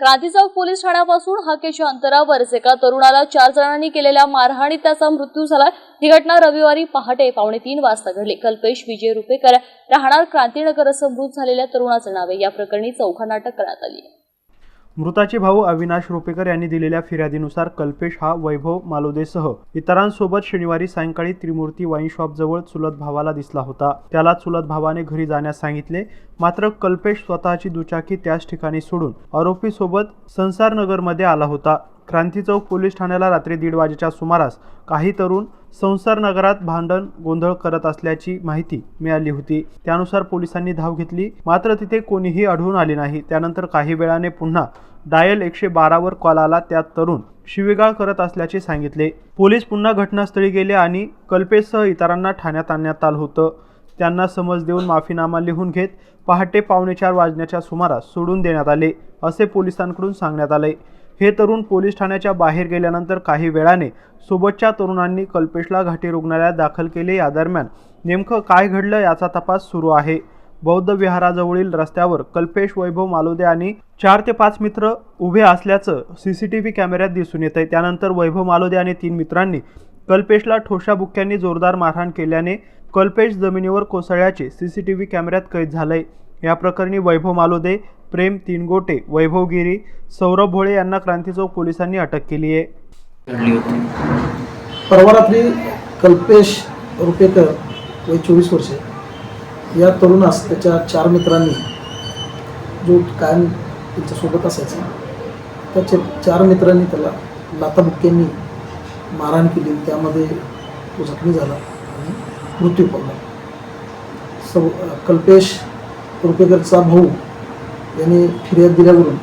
Kranti Chowk police ठाण्यापासून हाकेच्या अंतरावर एका तरुणाला चार जणांनी केलेल्या मारहाणीत त्याचा मृत्यू झाला ही घटना रविवारी पहाटे पावणे तीन वाजता घडली. कल्पेश विजय रुपेकर राहणार क्रांतीनगर असं मृत झालेल्या तरुणाचं नाव आहे. या प्रकरणी चौघांना अटक करण्यात आली आहे. मृताचे भाऊ अविनाश रोपेकर यांनी दिलेल्या फिर्यादीनुसार कल्पेश हा वैभव मालोदेसह इतरांसोबत शनिवारी सायंकाळी त्रिमूर्ती वाईन शॉपजवळ चुलत भावाला दिसला होता. त्याला चुलत भावाने घरी जाण्यास सांगितले. मात्र कल्पेश स्वतःची दुचाकी त्याच ठिकाणी सोडून आरोपीसोबत संसारनगरमध्ये आला होता. क्रांती चौक पोलीस ठाण्याला रात्री दीड वाजेच्या सुमारास काही तरुण संसार नगरात भांडण गोंधळ करत असल्याची माहिती मिळाली होती. त्यानुसार पोलिसांनी धाव घेतली. मात्र तिथे कोणीही आढळून आले नाही. त्यानंतर काही वेळाने पुन्हा डायल एकशे बारावर कॉल आला. त्यात तरुण शिवेगाळ करत असल्याचे सांगितले. पोलीस पुन्हा घटनास्थळी गेले आणि कल्पेशसह इतरांना ठाण्यात आणण्यात आलं होतं. त्यांना समज देऊन माफीनामा लिहून घेत पहाटे पावणेचार वाजण्याच्या सुमारास सोडून देण्यात आले असे पोलिसांकडून सांगण्यात आले. हे तरुण पोलीस ठाण्याच्या बाहेर गेल्यानंतर काही वेळाने सोबतच्या तरुणांनी कल्पेशला घाटी रुग्णालयात दाखल केले या दरम्यान नेमकं काय घडलं याचा तपास सुरू आहे. बौद्ध विहाराजवळील रस्त्यावर कल्पेश वैभव मालोदे आणि चार ते पाच मित्र उभे असल्याचं सी सी टी व्ही कॅमेऱ्यात दिसून येत आहे त्यानंतर वैभव मालोदे आणि तीन मित्रांनी कल्पेशला ठोशा बुक्क्यांनी जोरदार मारहाण केल्याने कल्पेश जमिनीवर कोसळल्याचे सी सी टी व्ही कॅमेऱ्यात कैद झालंय. या प्रकरणी वैभव मालोदे प्रेम तीनगोटे वैभव गिरी सौरभ भोळे यांना क्रांती चौक पोलिसांनी अटक केली आहे. परवा रात्री कल्पेश रुपेकर वय चोवीस वर्षे या तरुणास त्याच्या चार मित्रांनी जो कायम त्यांच्यासोबत असायचा त्याच्या चार मित्रांनी त्याला लाताबुक्क्यांनी मारहाण केली. त्यामध्ये तो जखमी झाला आणि मृत्यू पावला. सौ कल्पेश कुरपेकरचा भाऊ यांनी फिर्याद दिल्यावरून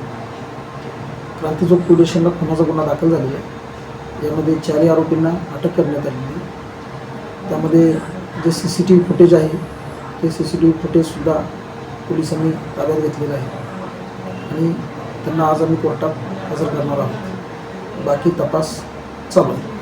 क्रांतीचौक पोलीस स्टेशनला खुनाचा गुन्हा दाखल झालेला आहे. यामध्ये चारही आरोपींना अटक करण्यात आलेली आहे. त्यामध्ये जे C C T V footage आहे ते सी सी टी व्ही फुटेजसुद्धा पोलिसांनी ताब्यात घेतलेलं आहे. आणि त्यांना आज आम्ही कोर्टात हजर करणार आहोत. बाकी तपास चालू आहे.